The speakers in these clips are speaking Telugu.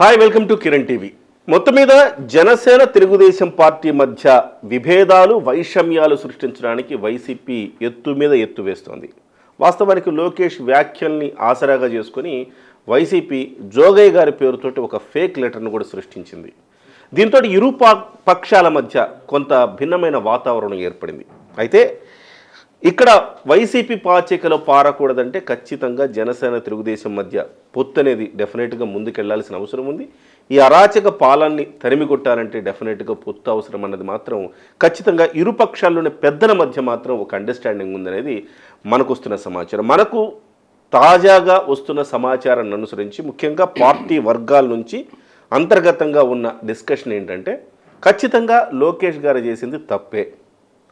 Hi welcome to Kiran TV మొత్తం మీద జనసేన తెలుగుదేశం పార్టీ మధ్య విభేదాలు వైషమ్యాలు సృష్టించడానికి వైసీపీ ఎత్తు మీద ఎత్తు వేస్తోంది. వాస్తవానికి లోకేష్ వ్యాఖ్యల్ని ఆసరాగా చేసుకొని వైసీపీ జోగయ్య గారి పేరుతోటి ఒక ఫేక్ లెటర్ను కూడా సృష్టించింది. దీంతో ఇరు పక్షాల మధ్య కొంత భిన్నమైన వాతావరణం ఏర్పడింది. అయితే ఇక్కడ వైసీపీ పాచికలో పారకూడదంటే ఖచ్చితంగా జనసేన తెలుగుదేశం మధ్య పొత్తు అనేది డెఫినెట్గా ముందుకెళ్ళాల్సిన అవసరం ఉంది. ఈ అరాచక పాలన్ని తరిమి కొట్టాలంటే డెఫినెట్గా పొత్తు అవసరం అన్నది మాత్రం ఖచ్చితంగా ఇరు పక్షాల్లోని పెద్దల మధ్య మాత్రం ఒక అండర్స్టాండింగ్ ఉందనేది మనకు వస్తున్న సమాచారం. మనకు తాజాగా వస్తున్న సమాచారాన్ని అనుసరించి ముఖ్యంగా పార్టీ వర్గాల నుంచి అంతర్గతంగా ఉన్న డిస్కషన్ ఏంటంటే ఖచ్చితంగా లోకేష్ గారు చేసింది తప్పే.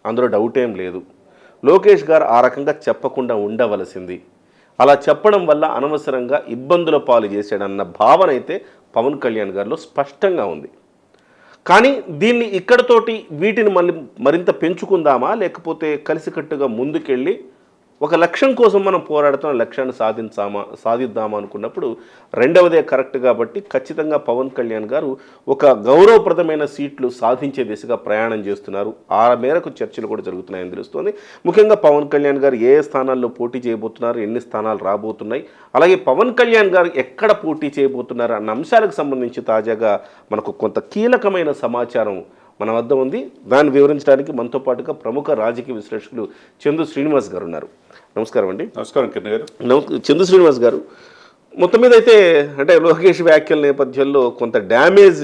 అందులో డౌట్ ఏం లేదు. లోకేష్ గారు ఆ రకంగా చెప్పకుండా ఉండవలసింది. అలా చెప్పడం వల్ల అనవసరంగా ఇబ్బందుల పాలు చేశాడన్న భావన అయితే పవన్ కళ్యాణ్ గారిలో స్పష్టంగా ఉంది. కానీ దీన్ని ఇక్కడతోటి వీటిని మళ్ళీ మరింత పెంచుకుందామా లేకపోతే కలిసికట్టుగా ముందుకెళ్ళి ఒక లక్ష్యం కోసం మనం పోరాడుతున్న లక్ష్యాన్ని సాధించామా సాధిద్దామా అనుకున్నప్పుడు రెండవదే కరెక్ట్ కాబట్టి ఖచ్చితంగా పవన్ కళ్యాణ్ గారు ఒక గౌరవప్రదమైన సీట్లు సాధించే దిశగా ప్రయాణం చేస్తున్నారు. ఆ మేరకు చర్చలు కూడా జరుగుతున్నాయని తెలుస్తోంది. ముఖ్యంగా పవన్ కళ్యాణ్ గారు ఏ ఏ స్థానాల్లో పోటీ చేయబోతున్నారు ఎన్ని స్థానాలు రాబోతున్నాయి అలాగే పవన్ కళ్యాణ్ గారు ఎక్కడ పోటీ చేయబోతున్నారు అన్న అంశాలకు సంబంధించి తాజాగా మనకు కొంత కీలకమైన సమాచారం మన వద్ద ఉంది. దాన్ని వివరించడానికి మనతో పాటుగా ప్రముఖ రాజకీయ విశ్లేషకులు చందు శ్రీనివాస్ గారు ఉన్నారు. నమస్కారం అండి. నమస్కారం కిరణ్ గారు. చందు శ్రీనివాస్ గారు మొత్తం మీద అయితే అంటే లోకేష్ వ్యాఖ్యల నేపథ్యంలో కొంత డ్యామేజ్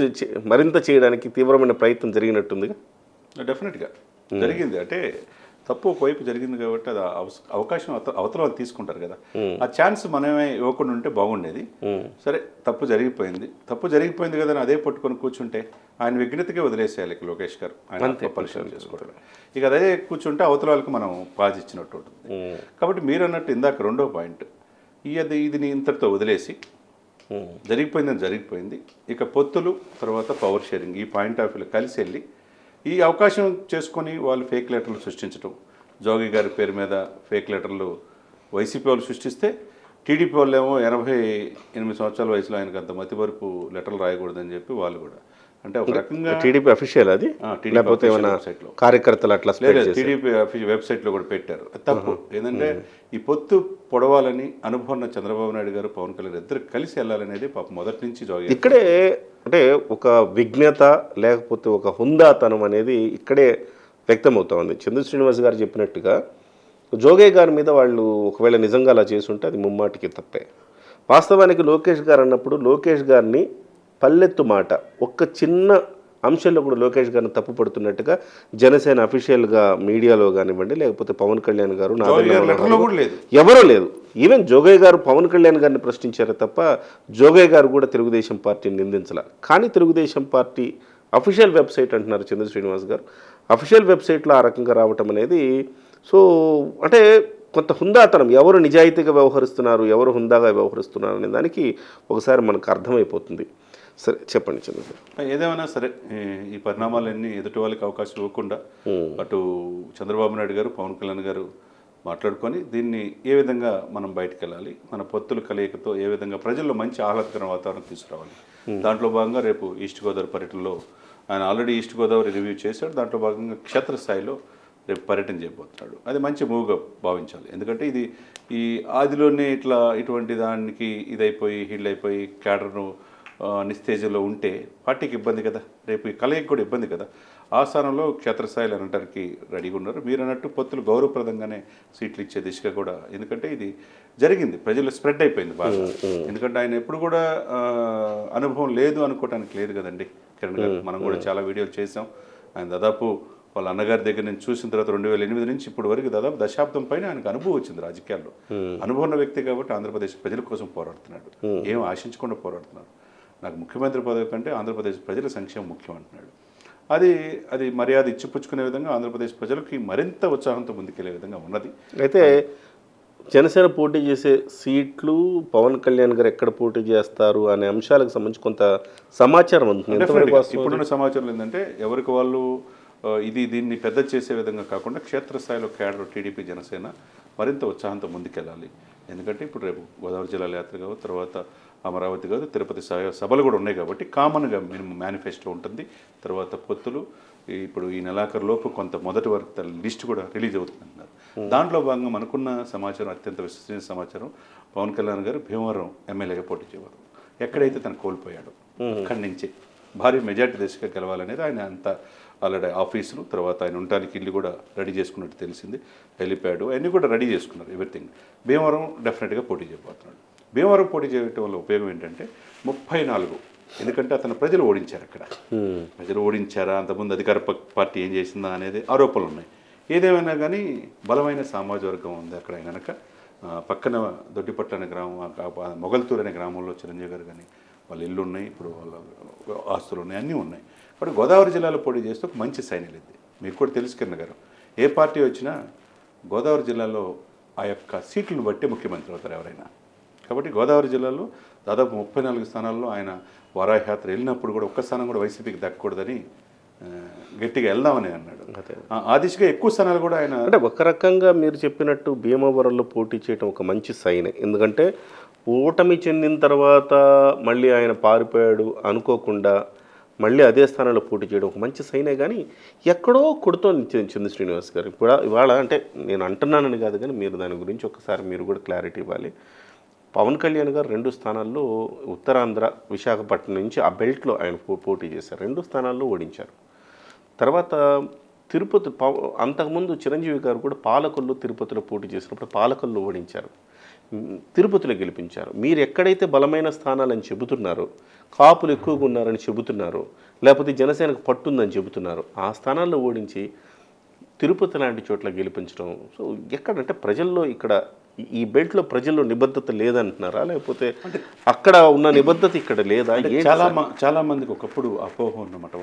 మరింత చేయడానికి తీవ్రమైన ప్రయత్నం జరిగినట్టుంది డెఫినెట్గా జరిగింది. అంటే తప్పు ఒకవైపు జరిగింది కాబట్టి అది అవకాశం అవత- అవతల వాళ్ళు తీసుకుంటారు కదా. ఆ ఛాన్స్ మనమే ఇవ్వకుండా ఉంటే బాగుండేది. సరే తప్పు జరిగిపోయింది. తప్పు జరిగిపోయింది కదా అని అదే పట్టుకొని కూర్చుంటే ఆయన విఘ్నతకే వదిలేసేయాలి లోకేష్ గారు. ఆయన పరిశీలన చేసుకుంటారు ఇక అదే కూర్చుంటే అవతల వాళ్ళకి మనం పాజ్ ఇచ్చినట్టు ఉంటుంది. కాబట్టి మీరు అన్నట్టు ఇందాక రెండో పాయింట్ ఈ అది ఇది ఇంతటితో వదిలేసి జరిగిపోయిందని జరిగిపోయింది. ఇక పొత్తులు తర్వాత పవర్ షేరింగ్ ఈ పాయింట్ ఆఫ్ వ్యూలో కలిసి వెళ్ళి ఈ అవకాశం చేసుకొని వాళ్ళు ఫేక్ లెటర్లు సృష్టించడం జోగి గారి పేరు మీద ఫేక్ లెటర్లు వైసీపీ వాళ్ళు సృష్టిస్తే టీడీపీ వాళ్ళు ఏమో ఎనభై ఎనిమిది సంవత్సరాల వయసులో ఆయనకు అంత మతి వరకు లెటర్లు రాయకూడదని చెప్పి వాళ్ళు కూడా. ఈ ఒక రకంగా టీడీపీ అఫీషియల్ అది? లేకపోతే ఏమైనా. కార్యకర్తలు అట్లా టీడీపీ వెబ్సైట్లో కూడా పెట్టారు. తప్పు. ఏంటంటే ఈ పొత్తు పొడవాలని అనుభవం ఉన్న చంద్రబాబు నాయుడు గారు పవన్ కళ్యాణ్ ఇద్దరు కలిసి వెళ్ళాలనేది పాప మొదటి నుంచి జోగి ఇక్కడే అంటే ఒక విఘ్నత లేకపోతే ఒక హుందాతనం అనేది ఇక్కడే వ్యక్తమవుతా ఉంది. చంద్ర శ్రీనివాస్ గారు చెప్పినట్టుగా జోగయ్య గారి మీద వాళ్ళు ఒకవేళ నిజంగా అలా చేసుంటే అది ముమ్మాటికి తప్పే. వాస్తవానికి లోకేష్ గారు అన్నప్పుడు లోకేష్ గారిని పల్లెత్తు మాట. ఒక్క చిన్న అంశంలో కూడా లోకేష్ గారిని తప్పు పడుతున్నట్టుగా జనసేన అఫీషియల్గా మీడియాలో కానివ్వండి లేకపోతే పవన్ కళ్యాణ్ గారు ఎవరూ లేదు. ఈవెన్ జోగయ్య గారు పవన్ కళ్యాణ్ గారిని ప్రశ్నించారు తప్ప జోగయ్య గారు కూడా తెలుగుదేశం పార్టీని నిందించాల. కానీ తెలుగుదేశం పార్టీ అఫీషియల్ వెబ్సైట్ అంటున్నారు చంద్ర శ్రీనివాస్ గారు. అఫీషియల్ వెబ్సైట్లో ఆ రకంగా రావటం అనేది సో అంటే కొంత హుందాతనం. ఎవరు నిజాయితీగా వ్యవహరిస్తున్నారు ఎవరు హుందాగా వ్యవహరిస్తున్నారు అనే దానికి ఒకసారి మనకు అర్థమైపోతుంది. సరే చెప్పండి చంద్ర గారు. ఏదేమైనా సరే ఈ- పరిణామాలన్నీ ఎదుటి వాళ్ళకి అవకాశం ఇవ్వకుండా అటు చంద్రబాబు నాయుడు గారు పవన్ కళ్యాణ్ గారు మాట్లాడుకొని దీన్ని ఏ విధంగా మనం బయటకు వెళ్ళాలి మన పొత్తుల కలయికతో ఏ విధంగా ప్రజల్లో మంచి ఆహ్లాదకర వాతావరణం తీసుకురావాలి? దాంట్లో భాగంగా రేపు ఈస్ట్ గోదావరి పర్యటనలో ఆయన ఆల్రెడీ ఈస్ట్ గోదావరి రివ్యూ చేశాడు. దాంట్లో భాగంగా క్షేత్రస్థాయిలో రేపు పర్యటన చేయబోతున్నాడు. అది మంచి మూవ్గా భావించాలి. ఎందుకంటే ఇది ఈ ఆదిలోనే ఇట్లా ఇటువంటి దానికి ఇదైపోయి హీల్ అయిపోయి క్యాడర్ను నిస్తేజంలో ఉంటే పార్టీకి ఇబ్బంది కదా? రేపు ఈ కలయిక కూడా ఇబ్బంది కదా? ఆ స్థానంలో క్షేత్రస్థాయిలో అనడానికి రెడీగా ఉన్నారు. మీరు అన్నట్టు పొత్తులు గౌరవప్రదంగానే సీట్లు ఇచ్చే దిశగా కూడా ఎందుకంటే ఇది జరిగింది. ప్రజలు స్ప్రెడ్ అయిపోయింది బాగా ఎందుకంటే ఆయన ఎప్పుడు కూడా అనుభవం లేదు అనుకోవటానికి లేదు కదండి కిరణ్ గారు. మనం కూడా చాలా వీడియోలు చేసాం ఆయన దాదాపు వాళ్ళ అన్నగారి దగ్గర నుంచి చూసిన తర్వాత రెండు వేల ఎనిమిది నుంచి ఇప్పటి వరకు దాదాపు దశాబ్దం పైన ఆయనకు అనుభవం వచ్చింది రాజకీయాల్లో. అనుభవం ఉన్న వ్యక్తి కాబట్టి ఆంధ్రప్రదేశ్ ప్రజల కోసం పోరాడుతున్నాడు. ఏం ఆశించకుండా పోరాడుతున్నారు నాకు ముఖ్యమంత్రి పదవి కంటే ఆంధ్రప్రదేశ్ ప్రజల సంక్షేమం ముఖ్యం అంటున్నాడు. అది అది మర్యాద ఇచ్చిపుచ్చుకునే విధంగా ఆంధ్రప్రదేశ్ ప్రజలకి మరింత ఉత్సాహంతో ముందుకెళ్ళే విధంగా ఉన్నది. అయితే జనసేన పోటీ చేసే సీట్లు పవన్ కళ్యాణ్ గారు ఎక్కడ పోటీ చేస్తారు అనే అంశాలకు సంబంధించి కొంత సమాచారం ఉంటుంది? ఇప్పుడున్న సమాచారం ఏంటంటే ఎవరికి వాళ్ళు ఇది దీన్ని పెద్ద చేసే విధంగా కాకుండా క్షేత్రస్థాయిలో కేడర్ టీడీపీ జనసేన మరింత ఉత్సాహంతో ముందుకెళ్ళాలి. ఎందుకంటే ఇప్పుడు రేపు గోదావరి జిల్లాల యాత్ర కావచ్చు తర్వాత అమరావతి కాదు తిరుపతి సభ- సభలు కూడా ఉన్నాయి కాబట్టి కామన్గా మినిమం మేనిఫెస్టో ఉంటుంది. తర్వాత పొత్తులు ఇప్పుడు ఈ నెలాఖరు లోపు కొంత మొదటి వరకు లిస్ట్ కూడా రిలీజ్ అవుతుందన్నారు. దాంట్లో భాగంగా మనకున్న సమాచారం అత్యంత విశ్వసనీయ సమాచారం పవన్ కళ్యాణ్ గారు భీమవరం ఎమ్మెల్యేగా పోటీ చేయవారు ఎక్కడైతే తను కోల్పోయాడు అక్కడి నుంచి భారీ మెజార్టీ దిశగా గెలవాలనేది ఆయన అంత ఆల్రెడీ ఆఫీసులు తర్వాత ఆయన ఉండటానికి ఇల్లు కూడా రెడీ చేసుకున్నట్టు తెలిసింది. హెలిప్యాడ్ అన్నీ కూడా రెడీ చేసుకున్నారు ఎవ్రీథింగ్. భీమవరం డెఫినెట్గా పోటీ చేయబోతున్నాడు. భీమవరం పోటీ చేయడం వల్ల ఉపయోగం ఏంటంటే ముప్పై నాలుగు ఎందుకంటే అతను ప్రజలు ఓడించారు అక్కడ. ప్రజలు ఓడించారా? అంతకుముందు అధికార పార్టీ ఏం చేసిందా అనేది ఆరోపణలు ఉన్నాయి. ఏదేమైనా కానీ బలమైన సామాజిక వర్గం ఉంది అక్కడ కనుక పక్కన దొడ్డిపట్ల అనే గ్రామం మొగల్తూరు అనే గ్రామంలో చిరంజీవి గారు కానీ వాళ్ళ ఇల్లు ఉన్నాయి ఇప్పుడు వాళ్ళ ఆస్తులు ఉన్నాయి అన్నీ ఉన్నాయి. కాబట్టి గోదావరి జిల్లాలో పోటీ చేస్తే ఒక మంచి సైన్యం ఇది. మీకు కూడా తెలుసు కిరణ్ గారు. ఏ పార్టీ వచ్చినా గోదావరి జిల్లాలో ఆ యొక్క సీట్లను బట్టి ముఖ్యమంత్రి అవుతారు ఎవరైనా. కాబట్టి గోదావరి జిల్లాలో దాదాపు ముప్పై నాలుగు స్థానాల్లో ఆయన వారాహయాత్ర వెళ్ళినప్పుడు కూడా ఒక్క స్థానం కూడా వైసీపీకి దక్కకూడదని గట్టిగా వెళ్దామని అన్నాడు. ఆ- ఆ దిశగా ఎక్కువ స్థానాలు కూడా ఆయన అంటే ఒక రకంగా మీరు చెప్పినట్టు భీమవరంలో పోటీ చేయడం ఒక మంచి సైన్. ఎందుకంటే ఓటమి చెందిన తర్వాత మళ్ళీ ఆయన పారిపోయాడు అనుకోకుండా మళ్ళీ అదే స్థానంలో పోటీ చేయడం ఒక మంచి సైనే కానీ ఎక్కడో కొడుతోంది చంద్ర- శ్రీనివాస్ గారు. ఇప్పుడు ఇవాళ అంటే నేను అంటున్నానని కాదు కానీ మీరు దాని గురించి ఒకసారి మీరు కూడా క్లారిటీ ఇవ్వాలి. పవన్ కళ్యాణ్ గారు రెండు స్థానాల్లో ఉత్తరాంధ్ర విశాఖపట్నం నుంచి ఆ బెల్ట్లో ఆయన పో- పోటీ చేశారు. రెండు స్థానాల్లో ఓడించారు. తర్వాత తిరుపతి పవ- అంతకుముందు చిరంజీవి గారు కూడా పాలకొల్లు తిరుపతిలో పోటీ చేసినప్పుడు పాలకొల్లు ఓడించారు. తిరుపతిలో గెలిపించారు. మీరు ఎక్కడైతే బలమైన స్థానాలని చెబుతున్నారో కాపులు ఎక్కువగా ఉన్నారని చెబుతున్నారు లేకపోతే జనసేనకు పట్టుందని చెబుతున్నారు ఆ స్థానాల్లో ఓడించి తిరుపతి లాంటి చోట్ల గెలిపించడం. సో ఎక్కడంటే ప్రజల్లో ఇక్కడ ఈ- బెల్ట్లో ప్రజల్లో నిబద్ధత లేదంటున్నారా? లేకపోతే అక్కడ ఉన్న నిబద్ధత ఇక్కడ లేదా? చాలా చాలా మందికి ఒకప్పుడు అపోహ ఉన్నమాట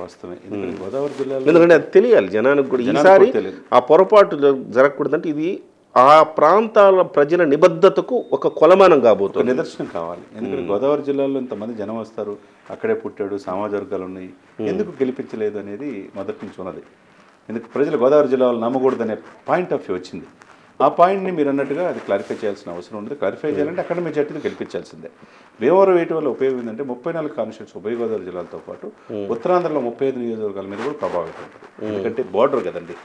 ఎందుకంటే గోదావరి జిల్లాలో ఎందుకంటే అది తెలియాలి జనానికి కూడా. ఈసారి. ఆ పొరపాటు జరగకూడదంటే ఇది ఆ ప్రాంతాల ప్రజల నిబద్ధతకు ఒక కొలమానం కాబోతుంది. నిదర్శనం కావాలి. ఎందుకంటే గోదావరి జిల్లాలో ఇంతమంది జనం వస్తారు అక్కడే పుట్టాడు సమాజ వర్గాలు ఉన్నాయి. ఎందుకు గెలిపించలేదు అనేది మొదటి నుంచి ఉన్నది. ఎందుకు ప్రజలు గోదావరి జిల్లాలో నమ్మకూడదు అనే పాయింట్ ఆఫ్ వ్యూ వచ్చింది. ఆ పాయింట్ని మీరు అన్నట్టుగా అది క్లారిఫై చేయాల్సిన అవసరం ఉంది. క్లారిఫై చేయాలంటే అక్కడ మెజార్టీతో గెలిపించాల్సిందే. భీమవరం వేయటం వల్ల ఉపయోగం ఏంటంటే ముప్పై నాలుగు కాన్స్టిట్యూన్స్ ఉభయ గోదావరి జిల్లాలతో పాటు ఉత్తరాంధ్రలో ముప్పై ఐదు నియోజకవర్గాల మీద కూడా ప్రభావితం ఉంటుంది. ఎందుకంటే బార్డర్ కదండి.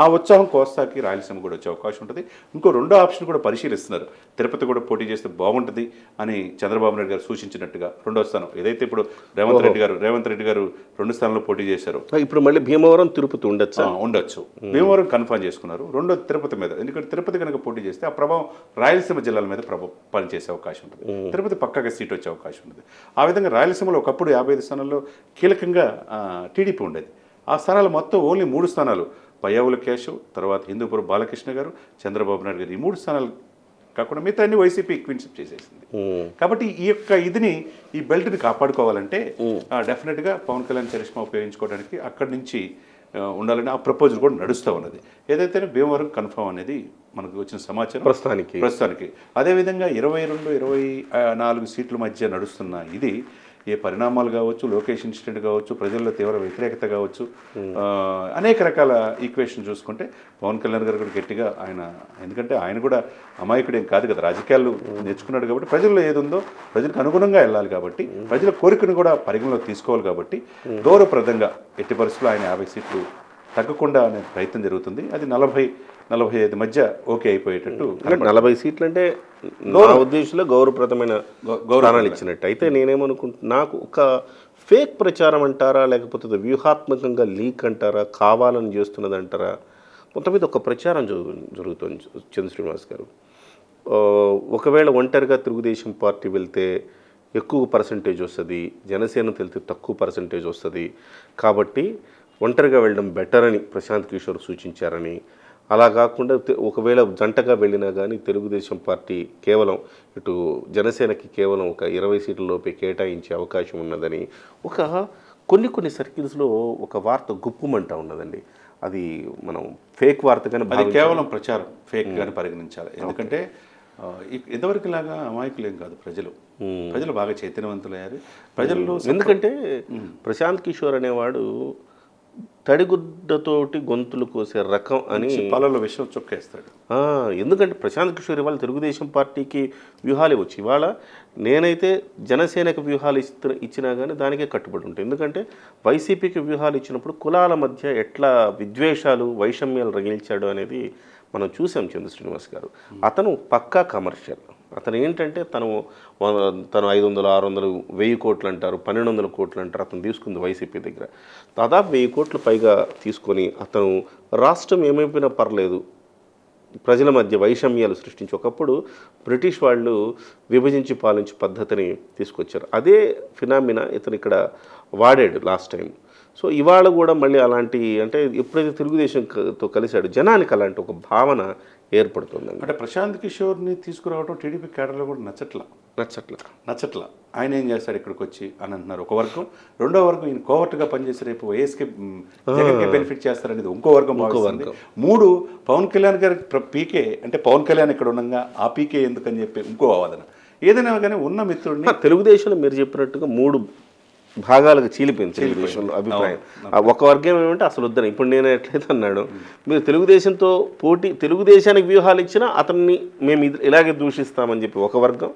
ఆ ఉత్సాహం కోస్తాకి రాయలసీమ కూడా వచ్చే అవకాశం ఉంటుంది. ఇంకో రెండో ఆప్షన్ కూడా పరిశీలిస్తున్నారు. తిరుపతి కూడా పోటీ చేస్తే బాగుంటుంది అని చంద్రబాబు నాయుడు గారు సూచించినట్టుగా రెండో స్థానం. ఏదైతే ఇప్పుడు రేవంత్ రెడ్డి గారు రేవంత్ రెడ్డి గారు రెండు స్థానంలో పోటీ చేశారు. ఇప్పుడు మళ్ళీ భీమవరం తిరుపతి ఉండొచ్చా? ఉండొచ్చు. భీమవరం కన్ఫర్మ్ చేసుకున్నారు. రెండో తిరుపతి మీద. ఎందుకంటే తిరుపతి కనుక పోటీ చేస్తే ఆ ప్రభావం రాయలసీమ జిల్లాల మీద ప్రభావం పనిచేసే అవకాశం ఉంటుంది. తిరుపతి పక్కగా సీట్ వచ్చే అవకాశం ఉంటుంది. ఆ విధంగా రాయలసీమలో ఒకప్పుడు యాభై ఐదు స్థానాల్లో కీలకంగా టీడీపీ ఉండేది. ఆ స్థానాలు మొత్తం ఓన్లీ మూడు స్థానాలు. పయ్యావుల కేశవ్ తర్వాత హిందూపురం బాలకృష్ణ గారు చంద్రబాబు నాయుడు గారు ఈ మూడు స్థానాలు కాకుండా మిగతా అన్ని వైసీపీ క్విన్షిప్ చేసేసింది. కాబట్టి ఈ యొక్క ఇదిని ఈ బెల్ట్ని కాపాడుకోవాలంటే డెఫినెట్గా పవన్ కళ్యాణ్ చరిష్మా ఉపయోగించుకోవడానికి అక్కడి నుంచి ఉండాలని ఆ ప్రపోజల్ కూడా నడుస్తూ ఉన్నది. ఏదైతే భీమవరం కన్ఫర్మ్ అనేది మనకు వచ్చిన సమాచారం ప్రస్తుతానికి. ప్రస్తుతానికి. అదేవిధంగా ఇరవై రెండు ఇరవై నాలుగు సీట్ల మధ్య నడుస్తున్న ఇది ఏ పరిణామాలు కావచ్చు లోకేష్ ఇన్సిడెంట్ కావచ్చు ప్రజల్లో తీవ్ర వ్యతిరేకత కావచ్చు ఆ, అనేక రకాల ఈక్వేషన్ చూసుకుంటే పవన్ కళ్యాణ్ గారు కూడా గట్టిగా ఆయన ఎందుకంటే ఆయన కూడా అమాయకుడేం కాదు కదా రాజకీయాలు నేర్చుకున్నాడు కాబట్టి ప్రజల్లో ఏది ఉందో ప్రజలకు అనుగుణంగా వెళ్ళాలి కాబట్టి ప్రజల కోరికను కూడా పరిగణలోకి తీసుకోవాలి కాబట్టి గౌరవప్రదంగా ఎట్టి పరిస్థితుల్లో ఆయన యాభై సీట్లు తగ్గకుండా అనే ప్రయత్నం జరుగుతుంది. అది నలభై నలభై ఐదు మధ్య ఓకే అయిపోయేటట్టు నలభై సీట్లు అంటే నా ఉద్దేశంలో గౌరవప్రదమైన గౌ- గౌరవ. స్థానాలు ఇచ్చినట్టు అయితే నేనేమనుకుంటున్నా నాకు ఒక ఫేక్ ప్రచారం అంటారా లేకపోతే వ్యూహాత్మకంగా లీక్ అంటారా కావాలని చేస్తున్నది అంటారా? మొత్తం మీద ఒక ప్రచారం జరుగు జరుగుతుంది చంద్ర శ్రీనివాస్ గారు. ఒకవేళ ఒంటరిగా తెలుగుదేశం పార్టీ వెళ్తే ఎక్కువ పర్సంటేజ్ వస్తుంది జనసేన వెళ్తే తక్కువ పర్సంటేజ్ వస్తుంది. కాబట్టి ఒంటరిగా వెళ్ళడం బెటర్ అని ప్రశాంత్ కిషోర్ సూచించారని. అలా కాకుండా ఒకవేళ జంటగా వెళ్ళినా కానీ తెలుగుదేశం పార్టీ కేవలం ఇటు జనసేనకి కేవలం ఒక ఇరవై సీట్ల లోపే కేటాయించే అవకాశం ఉన్నదని ఒక కొన్ని కొన్ని సర్కిల్స్లో ఒక వార్త గుప్పుమంటా ఉన్నదండి. అది మనం ఫేక్ వార్తగానే అది కేవలం ప్రచారం ఫేక్ గాని పరిగణించాలి. ఎందుకంటే ఆ, ఇ- ఇదివరకు లాగా అమాయకులేం కాదు ప్రజలు. ప్రజలు బాగా చైతన్యవంతులయ్యారు. ప్రజల్లో ఎందుకంటే ప్రశాంత్ కిషోర్ అనేవాడు తడిగుడ్డతోటి గొంతులు కోసే రకం అని పాలలో విషయం చొక్కేస్తాడు. ఎందుకంటే ప్రశాంత్ కిషోర్ ఇవాళ తెలుగుదేశం పార్టీకి వ్యూహాలు ఇవ్వచ్చు ఇవాళ నేనైతే జనసేనకు వ్యూహాలు ఇస్తు ఇచ్చినా కానీ దానికే కట్టుబడి ఉంటాయి. ఎందుకంటే వైసీపీకి వ్యూహాలు ఇచ్చినప్పుడు కులాల మధ్య ఎట్లా విద్వేషాలు వైషమ్యాలు రగిల్చాడు అనేది మనం చూసాం చంద్ర శ్రీనివాస్ గారు. అతను పక్కా కమర్షియల్. అతను ఏంటంటే తను తను ఐదు వందలు ఆరు వందలు వెయ్యి కోట్లు అంటారు పన్నెండు వందల కోట్లు అంటారు అతను తీసుకుంది వైసీపీ దగ్గర. దాదాపు వెయ్యి కోట్లు పైగా తీసుకొని అతను రాష్ట్రం ఏమైపోయినా పర్లేదు. ప్రజల మధ్య వైషమ్యాలు సృష్టించి ఒకప్పుడు బ్రిటిష్ వాళ్ళు విభజించి పాలించే పద్ధతిని తీసుకొచ్చారు. అదే ఫినామినా ఇతను ఇక్కడ వాడాడు లాస్ట్ టైం. సో ఇవాళ కూడా మళ్ళీ అలాంటి అంటే ఎప్పుడైతే తెలుగుదేశంతో కలిశాడు జనానికి అలాంటి ఒక భావన ఏర్పడుతుందండి. అంటే ప్రశాంత్ కిషోర్ని తీసుకురావడం టీడీపీ కేడర్లో కూడా నచ్చట్లా? నచ్చట్ల. నచ్చట్లా. ఆయన ఏం చేస్తాడు ఇక్కడికి వచ్చి అని అంటున్నారు ఒక వర్గం రెండో వర్గం ఈయన కోవర్ట్గా పనిచేసి రేపు వైఎస్కి జగన్కి బెనిఫిట్ చేస్తారనేది ఇంకో వర్గం భావిస్తుంది. మూడు పవన్ కళ్యాణ్ గారి పీకే అంటే పవన్ కళ్యాణ్ ఇక్కడ ఉండగా ఆ పీకే ఎందుకని చెప్పి ఇంకో వాదన ఏదైనా కానీ ఉన్న మిత్రుడిని తెలుగుదేశంలో మీరు చెప్పినట్టుగా మూడు భాగాలకు చీలిపోయింది తెలుగుదేశంలో అభిప్రాయం. ఒక వర్గం ఏమంటే అసలు వద్దని. ఇప్పుడు నేను ఎట్లయితే అన్నాడు మీరు తెలుగుదేశంతో పోటీ తెలుగుదేశానికి వ్యూహాలు ఇచ్చినా అతన్ని మేము ఇలాగే దూషిస్తామని చెప్పి ఒక వర్గం.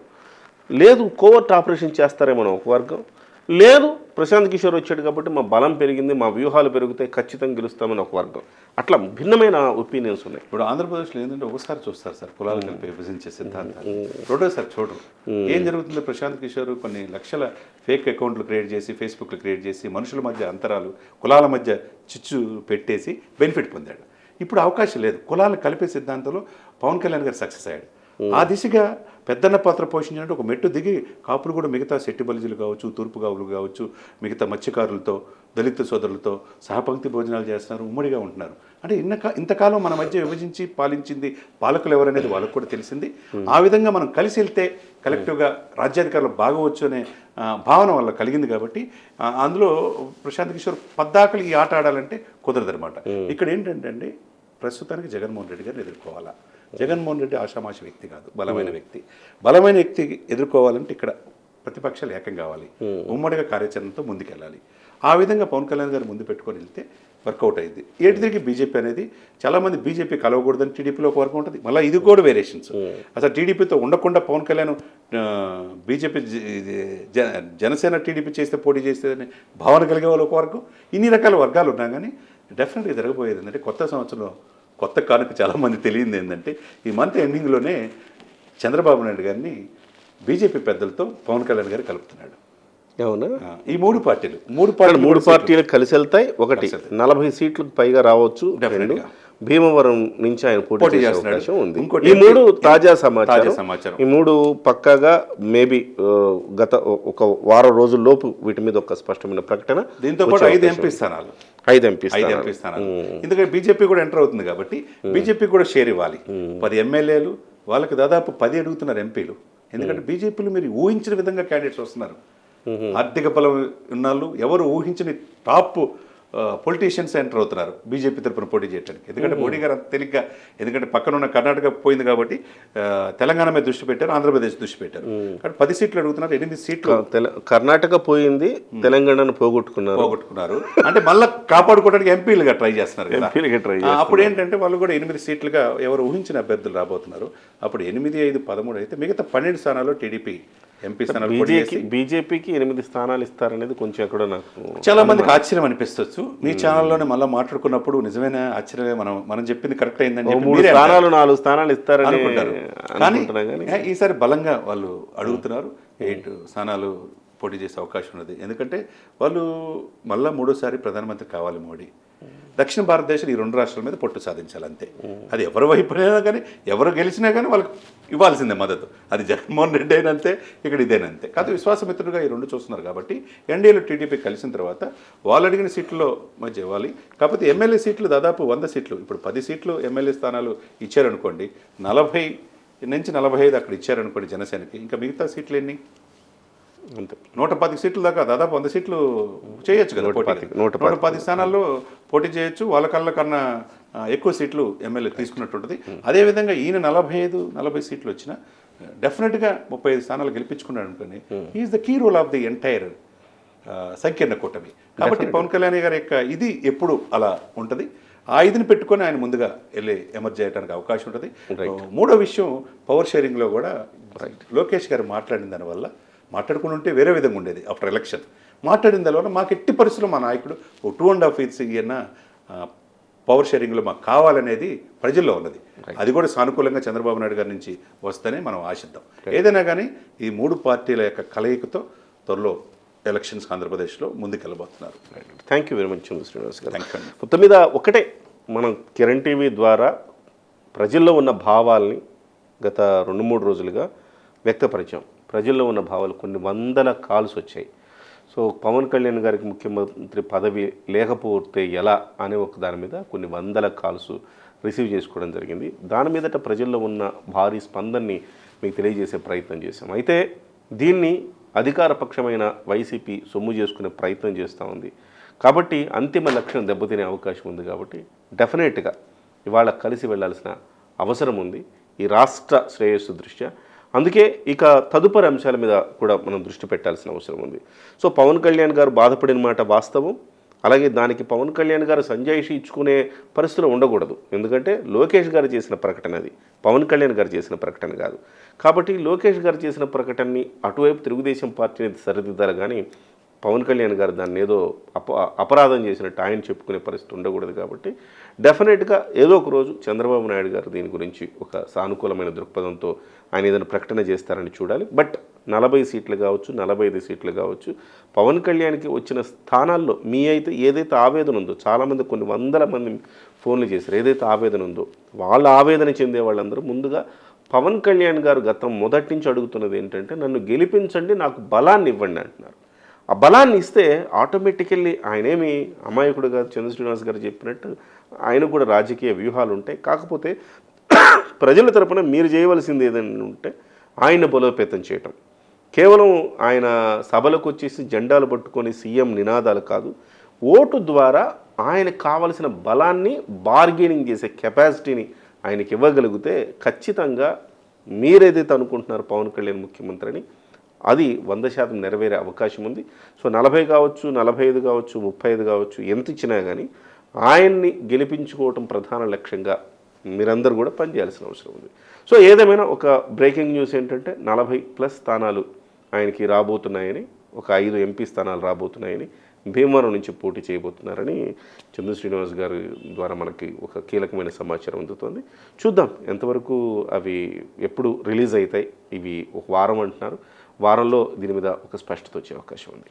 లేదు కోవర్ట్ ఆపరేషన్ చేస్తారేమో ఒక వర్గం. లేదు ప్రశాంత్ కిషోర్ వచ్చాడు కాబట్టి మా బలం పెరిగింది మా వ్యూహాలు పెరుగుతాయి ఖచ్చితంగా గెలుస్తామని ఒక వర్గం. అట్లా భిన్నమైన ఒపీనియన్స్ ఉన్నాయి. ఇప్పుడు ఆంధ్రప్రదేశ్లో ఏంటంటే ఒకసారి చూస్తారు సార్ కులాలు కలిపి విభజించే సిద్ధాంతాలు. రెండోసారి చూడరు ఏం జరుగుతుంది? ప్రశాంత్ కిషోర్ కొన్ని లక్షల ఫేక్ అకౌంట్లు క్రియేట్ చేసి ఫేస్బుక్లు క్రియేట్ చేసి మనుషుల మధ్య అంతరాలు కులాల మధ్య చిచ్చు పెట్టేసి బెనిఫిట్ పొందాడు. ఇప్పుడు అవకాశం లేదు. కులాలు కలిపే సిద్ధాంతంలో పవన్ కళ్యాణ్ గారు సక్సెస్ అయ్యాడు. ఆ దిశగా పెద్దన్న పాత్ర పోషించినట్టు ఒక మెట్టు దిగి కాపులు కూడా మిగతా శెట్టి బలిజీలు కావచ్చు తూర్పు కావులు కావచ్చు మిగతా మత్స్యకారులతో దళిత సోదరులతో సహపంక్తి భోజనాలు చేస్తున్నారు ఉమ్మడిగా ఉంటున్నారు. అంటే ఇన్న ఇంతకాలం మన మధ్య విభజించి పాలించింది పాలకులు ఎవరనేది వాళ్ళకు కూడా తెలిసింది. ఆ విధంగా మనం కలిసి వెళ్తే కలెక్టివ్గా రాజ్యాధికారులు బాగవచ్చు అనే భావన వల్ల కలిగింది కాబట్టి అందులో ప్రశాంత్ కిషోర్ పద్దాకలు ఈ ఆట ఆడాలంటే కుదరదనమాట ఇక్కడ ఏంటంటే అండి ప్రస్తుతానికి జగన్మోహన్ రెడ్డి గారిని ఎదుర్కోవాలా? జగన్మోహన్ రెడ్డి ఆషామాషి వ్యక్తి కాదు బలమైన వ్యక్తి. బలమైన వ్యక్తి ఎదుర్కోవాలంటే ఇక్కడ ప్రతిపక్షాలు ఏకం కావాలి. ఉమ్మడిగా కార్యాచరణతో ముందుకెళ్ళాలి. ఆ విధంగా పవన్ కళ్యాణ్ గారు ముందు పెట్టుకొని వెళ్తే వర్కౌట్ అయింది. ఏటి తిరిగి బీజేపీ అనేది చాలామంది బీజేపీ కలవకూడదని టీడీపీలో ఒక వర్గం ఉంటుంది. మళ్ళీ ఇది కూడా వేరియేషన్స్. అసలు టీడీపీతో ఉండకుండా పవన్ కళ్యాణ్ బీజేపీ జనసేన టీడీపీ చేస్తే పోటీ చేస్తే భావన కలిగే వాళ్ళు ఒక వర్గం. ఇన్ని రకాల వర్గాలు ఉన్నా కానీ డెఫినెట్గా జరగబోయేది ఏంటంటే కొత్త సంవత్సరంలో కొత్త కానుక చాలామంది తెలియంది ఏంటంటే ఈ మంత్ ఎండింగ్లోనే చంద్రబాబు నాయుడు గారిని బీజేపీ పెద్దలతో పవన్ కళ్యాణ్ గారు కలుపుతున్నాడు. అవునా ఈ మూడు పార్టీలు. మూడు పార్టీలు మూడు పార్టీలు కలిసి వెళ్తాయి ఒకటి నలభై సీట్లకు పైగా రావచ్చు భీమవరం నుంచి ఆయన పోటీ చేసే. అవకాశం ఉంది. ఇంకోటి ఈ మూడు తాజా సమాచారం. సమాచారం. ఈ మూడు పక్కాగా మేబీ గత ఒక వారం రోజుల లోపు వీటి మీద ఒక స్పష్టమైన ప్రకటన దీంతో పాటు ఐదు ఎంపీ స్థానాలు. ఐదు ఎంపీ ఐదు ఎంపీ స్థానాలు. ఎందుకంటే బీజేపీ కూడా ఎంటర్ అవుతుంది కాబట్టి బీజేపీ కూడా షేర్ ఇవ్వాలి. పది ఎమ్మెల్యేలు వాళ్ళకి దాదాపు పది అడుగుతున్నారు ఎంపీలు. ఎందుకంటే బీజేపీలో మీరు ఊహించిన విధంగా క్యాండిడేట్స్ వస్తున్నారు. ఆర్థిక బలం ఉన్నాళ్ళు ఎవరు ఊహించని టాప్ పొలిటీషియన్స్ ఎంటర్ అవుతున్నారు. బీజేపీ తరపున పోటీ చేయడానికి ఎందుకంటే మోడీ గారు తేలిగ్గా ఎందుకంటే పక్కన ఉన్న కర్ణాటక పోయింది కాబట్టి తెలంగాణ మీద దృష్టి పెట్టారు ఆంధ్రప్రదేశ్ దృష్టి పెట్టారు. కాబట్టి పది సీట్లు అడుగుతున్నారు ఎనిమిది సీట్లు కర్ణాటక పోయింది తెలంగాణను పోగొట్టుకున్నారు. పోగొట్టుకున్నారు. అంటే మళ్ళీ కాపాడుకోవడానికి ఎంపీలుగా ట్రై చేస్తున్నారు ఎంపీలుగా అప్పుడు ఏంటంటే వాళ్ళు కూడా ఎనిమిది సీట్లుగా ఎవరు ఊహించిన అభ్యర్థులు రాబోతున్నారు. అప్పుడు ఎనిమిది ఐదు పదమూడు అయితే మిగతా పన్నెండు స్థానాల్లో టీడీపీ ఎంపీ స్థానాలు బీజేపీ బీజేపీకి ఎనిమిది స్థానాలు ఇస్తారనేది కొంచెం ఎక్కడో నాకు చాలా మందికి ఆశ్చర్యం అనిపిస్తొచ్చు. మీ ఛానల్లోనే మళ్ళీ మాట్లాడుకున్నప్పుడు నిజమైన ఆశ్చర్యమే మనం మనం చెప్పింది కరెక్ట్ అయిందని చెప్పి మూడు. స్థానాలు నాలుగు స్థానాలు ఇస్తారని అనుకుంటారు. కానీ ఈసారి బలంగా వాళ్ళు అడుగుతున్నారు. ఎయిట్ స్థానాలు పోటీ చేసే అవకాశం ఉన్నది. ఎందుకంటే వాళ్ళు మళ్ళా మూడోసారి ప్రధానమంత్రి కావాలి మోడీ. దక్షిణ భారతదేశం ఈ రెండు రాష్ట్రాల మీద పొట్టు సాధించాలి అంతే అది ఎవరి వైపునైనా కానీ ఎవరు గెలిచినా కానీ వాళ్ళకి ఇవ్వాల్సిందే మద్దతు. అది జగన్మోహన్ రెడ్డి అయినంతే ఇక్కడ ఇదేనంతే. కాదు విశ్వాసమిత్రుడుగా ఈ రెండు చూస్తున్నారు కాబట్టి ఎన్డీఏలో టీడీపీ కలిసిన తర్వాత వాళ్ళు అడిగిన సీట్లలో మధ్య ఇవ్వాలి. కాకపోతే ఎమ్మెల్యే సీట్లు దాదాపు వంద సీట్లు. ఇప్పుడు పది సీట్లు ఎమ్మెల్యే స్థానాలు ఇచ్చారనుకోండి నలభై నుంచి నలభై ఐదు అక్కడ ఇచ్చారనుకోండి జనసేనకి. ఇంకా మిగతా సీట్లు ఎన్ని? అంతే. నూట పది సీట్ల దాకా దాదాపు వంద సీట్లు చేయొచ్చు కదా పోటీ. నూట పది. స్థానాల్లో పోటీ చేయొచ్చు. వాళ్ళ కళ్ళ కన్నా ఎక్కువ సీట్లు ఎమ్మెల్యే తీసుకున్నట్టు ఉంటుంది. అదేవిధంగా ఈయన నలభై ఐదు నలభై సీట్లు వచ్చినా డెఫినెట్గా ముప్పై ఐదు స్థానాలు గెలిపించుకున్నాడు అనుకోండి is the key role of the entire సంకీర్ణ కూటమి. కాబట్టి పవన్ కళ్యాణ్ గారి యొక్క ఇది ఎప్పుడు అలా ఉంటుంది. ఆ ఇదిని పెట్టుకొని ఆయన ముందుగా వెళ్ళి ఎమర్జ్ చేయడానికి అవకాశం ఉంటుంది. మూడో విషయం పవర్ షేరింగ్లో కూడా లోకేష్ గారు మాట్లాడిన దానివల్ల మాట్లాడుకుని ఉంటే వేరే విధంగా ఉండేది ఆఫ్టర్ ఎలక్షన్ మాట్లాడిన దానివల్ల మాకు ఎట్టి పరిస్థితుల్లో మా నాయకుడు ఓ టూ అండ్ హాఫ్ ఇయర్స్ ఇయన్న పవర్ షేరింగ్లో మాకు కావాలనేది ప్రజల్లో ఉన్నది. అది కూడా సానుకూలంగా చంద్రబాబు నాయుడు గారి నుంచి వస్తేనే మనం ఆశిద్దాం. ఏదైనా కానీ ఈ మూడు పార్టీల యొక్క కలయికతో త్వరలో ఎలక్షన్స్ ఆంధ్రప్రదేశ్లో ముందుకెళ్ళబోతున్నారు. Thank you very much Srinivas garu. Thank you మొత్తం మీద ఒకటే మనం కిరణ్ టీవీ ద్వారా ప్రజల్లో ఉన్న భావాల్ని గత రెండు మూడు రోజులుగా వ్యక్తపరిచాం. ప్రజల్లో ఉన్న భావాలు కొన్ని వందల కాల్స్ వచ్చాయి. సో పవన్ కళ్యాణ్ గారికి ముఖ్యమంత్రి పదవి లేకపోతే ఎలా అనే ఒక దాని మీద కొన్ని వందల కాల్స్ రిసీవ్ చేసుకోవడం జరిగింది. దాని మీదట ప్రజల్లో ఉన్న భారీ స్పందనని మీకు తెలియజేసే ప్రయత్నం చేశాం. అయితే దీన్ని అధికారపక్షమైన వైసీపీ సొమ్ము చేసుకునే ప్రయత్నం చేస్తూ ఉంది. కాబట్టి అంతిమ లక్ష్యం దెబ్బతినే అవకాశం ఉంది కాబట్టి డెఫినెట్గా ఇవాళ కలిసి వెళ్ళాల్సిన అవసరం ఉంది. ఈ రాష్ట్ర శ్రేయస్సు దృష్ట్యా అందుకే ఇక తదుపరి అంశాల మీద కూడా మనం దృష్టి పెట్టాల్సిన అవసరం ఉంది. సో పవన్ కళ్యాణ్ గారు బాధపడిన మాట వాస్తవం. అలాగే దానికి పవన్ కళ్యాణ్ గారు సంజాయిషి ఇచ్చుకునే పరిస్థితులు ఉండకూడదు. ఎందుకంటే లోకేష్ గారు చేసిన ప్రకటన అది. పవన్ కళ్యాణ్ గారు చేసిన ప్రకటన కాదు. కాబట్టి లోకేష్ గారు చేసిన ప్రకటనని అటువైపు తెలుగుదేశం పార్టీని సరిదిద్దాలి కానీ పవన్ కళ్యాణ్ గారు దాన్ని ఏదో అప అపరాధం చేసినట్టు ఆయన చెప్పుకునే పరిస్థితి ఉండకూడదు కాబట్టి డెఫినెట్గా ఏదో ఒక రోజు చంద్రబాబు నాయుడు గారు దీని గురించి ఒక సానుకూలమైన దృక్పథంతో ఆయన ఏదైనా ప్రకటన చేస్తారని చూడాలి. బట్ నలభై సీట్లు కావచ్చు నలభై ఐదు సీట్లు కావచ్చు పవన్ కళ్యాణ్కి వచ్చిన స్థానాల్లో మీ అయితే ఏదైతే ఆవేదన ఉందో చాలామంది కొన్ని వందల మంది ఫోన్లు చేశారు ఏదైతే ఆవేదన ఉందో వాళ్ళ ఆవేదన చెందే వాళ్ళందరూ ముందుగా పవన్ కళ్యాణ్ గారు గతం మొదటి నుంచి అడుగుతున్నది ఏంటంటే నన్ను గెలిపించండి నాకు బలాన్ని ఇవ్వండి అంటున్నారు. ఆ బలాన్ని ఇస్తే ఆటోమేటికల్లీ ఆయనేమి అమాయకుడు గారు చంద్ర శ్రీనివాస్ గారు చెప్పినట్టు ఆయన కూడా రాజకీయ వ్యూహాలు ఉంటాయి. కాకపోతే ప్రజల తరపున మీరు చేయవలసింది ఏదైనా ఉంటే ఆయన బలోపేతం చేయటం. కేవలం ఆయన సభలకు వచ్చేసి జెండాలు పట్టుకొని సీఎం నినాదాలు కాదు ఓటు ద్వారా ఆయనకు కావలసిన బలాన్ని బార్గెనింగ్ చేసే కెపాసిటీని ఆయనకి ఇవ్వగలిగితే ఖచ్చితంగా మీరేదైతే అనుకుంటున్నారు పవన్ కళ్యాణ్ ముఖ్యమంత్రి అని అది వంద శాతం నెరవేరే అవకాశం ఉంది. సో నలభై కావచ్చు నలభై ఐదు కావచ్చు ముప్పై ఐదు కావచ్చు ఎంత ఇచ్చినా కానీ ఆయన్ని గెలిపించుకోవటం ప్రధాన లక్ష్యంగా మీరందరూ కూడా పనిచేయాల్సిన అవసరం ఉంది. సో ఏదేమైనా ఒక బ్రేకింగ్ న్యూస్ ఏంటంటే నలభై ప్లస్ స్థానాలు ఆయనకి రాబోతున్నాయని ఒక ఐదు ఎంపీ స్థానాలు రాబోతున్నాయని భీమవరం నుంచి పోటీ చేయబోతున్నారని చంద్ర శ్రీనివాస్ గారి ద్వారా మనకి ఒక కీలకమైన సమాచారం అందుతోంది. చూద్దాం ఎంతవరకు అవి ఎప్పుడు రిలీజ్ అవుతాయి. ఇవి ఒక వారం అంటున్నారు. వారంలో దీని మీద ఒక స్పష్టత వచ్చే అవకాశం ఉంది.